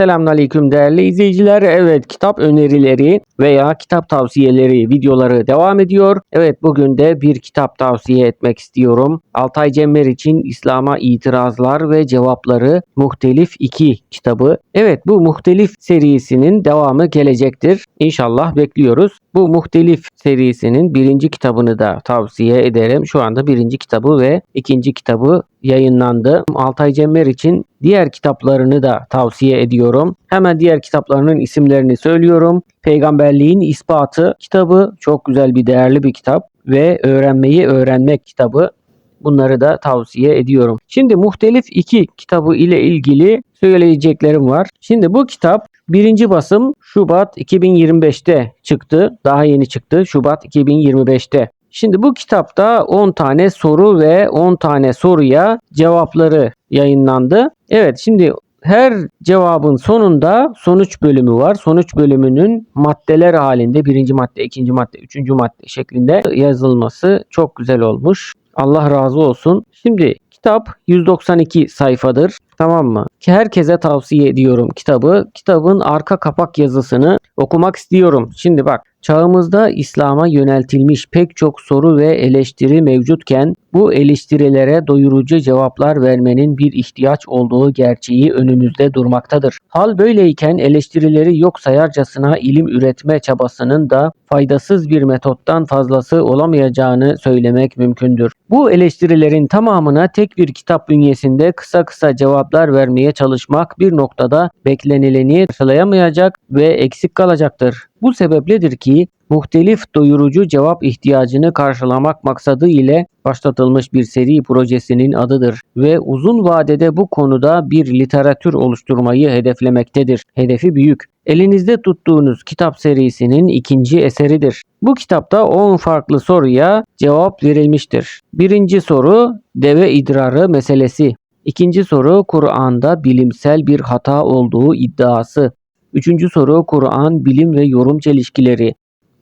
Selamünaleyküm değerli izleyiciler. Evet kitap önerileri veya kitap tavsiyeleri videoları devam ediyor. Evet bugün de bir kitap tavsiye etmek istiyorum. Altay Cemmer için İslam'a itirazlar ve cevapları Muhtelif 2 kitabı. Evet bu Muhtelif serisinin devamı gelecektir. İnşallah bekliyoruz. Bu Muhtelif serisinin birinci kitabını da tavsiye ederim. Şu anda birinci kitabı ve ikinci kitabı yayınlandı. Altay Cemmer için diğer kitaplarını da tavsiye ediyorum. Hemen diğer kitaplarının isimlerini söylüyorum. Peygamberliğin İspatı kitabı çok güzel bir değerli bir kitap ve Öğrenmeyi Öğrenmek kitabı. Bunları da tavsiye ediyorum. Şimdi Muhtelif 2 kitabı ile ilgili söyleyeceklerim var. Şimdi bu kitap birinci basım Şubat 2025'te çıktı. Daha yeni çıktı. Şubat 2025'te. Şimdi bu kitapta 10 tane soru ve 10 tane soruya cevapları yayınlandı. Evet şimdi her cevabın sonunda sonuç bölümü var. Sonuç bölümünün maddeler halinde birinci madde, ikinci madde, üçüncü madde şeklinde yazılması çok güzel olmuş. Allah razı olsun. Şimdi kitap 192 sayfadır. Tamam mı? Ki herkese tavsiye ediyorum kitabı. Kitabın arka kapak yazısını okumak istiyorum. Şimdi bak Çağımızda İslam'a yöneltilmiş pek çok soru ve eleştiri mevcutken bu eleştirilere doyurucu cevaplar vermenin bir ihtiyaç olduğu gerçeği önümüzde durmaktadır. Hal böyleyken eleştirileri yok sayarcasına ilim üretme çabasının da faydasız bir metottan fazlası olamayacağını söylemek mümkündür. Bu eleştirilerin tamamına tek bir kitap bünyesinde kısa kısa cevaplar vermeye çalışmak bir noktada beklenileni karşılayamayacak ve eksik kalacaktır. Bu sebepledir ki muhtelif doyurucu cevap ihtiyacını karşılamak maksadı ile başlatılmış bir seri projesinin adıdır ve uzun vadede bu konuda bir literatür oluşturmayı hedeflemektedir. Hedefi büyük. Elinizde tuttuğunuz kitap serisinin ikinci eseridir. Bu kitapta 10 farklı soruya cevap verilmiştir. Birinci soru deve idrarı meselesi. İkinci soru Kur'an'da bilimsel bir hata olduğu iddiası. Üçüncü soru Kur'an, bilim ve yorum çelişkileri.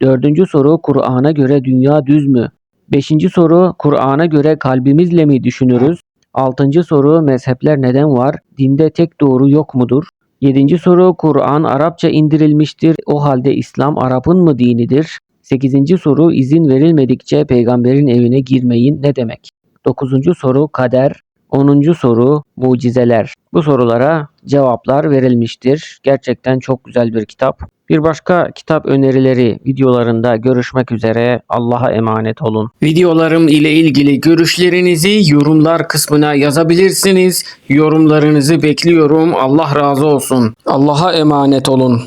Dördüncü soru Kur'an'a göre dünya düz mü? Beşinci soru Kur'an'a göre kalbimizle mi düşünürüz? Altıncı soru mezhepler neden var? Dinde tek doğru yok mudur? Yedinci soru Kur'an Arapça indirilmiştir. O halde İslam Arap'ın mı dinidir? Sekizinci soru izin verilmedikçe peygamberin evine girmeyin ne demek? Dokuzuncu soru kader. Onuncu soru mucizeler. Bu sorulara cevaplar verilmiştir. Gerçekten çok güzel bir kitap. Bir başka kitap önerileri videolarında görüşmek üzere. Allah'a emanet olun. Videolarım ile ilgili görüşlerinizi yorumlar kısmına yazabilirsiniz. Yorumlarınızı bekliyorum. Allah razı olsun. Allah'a emanet olun.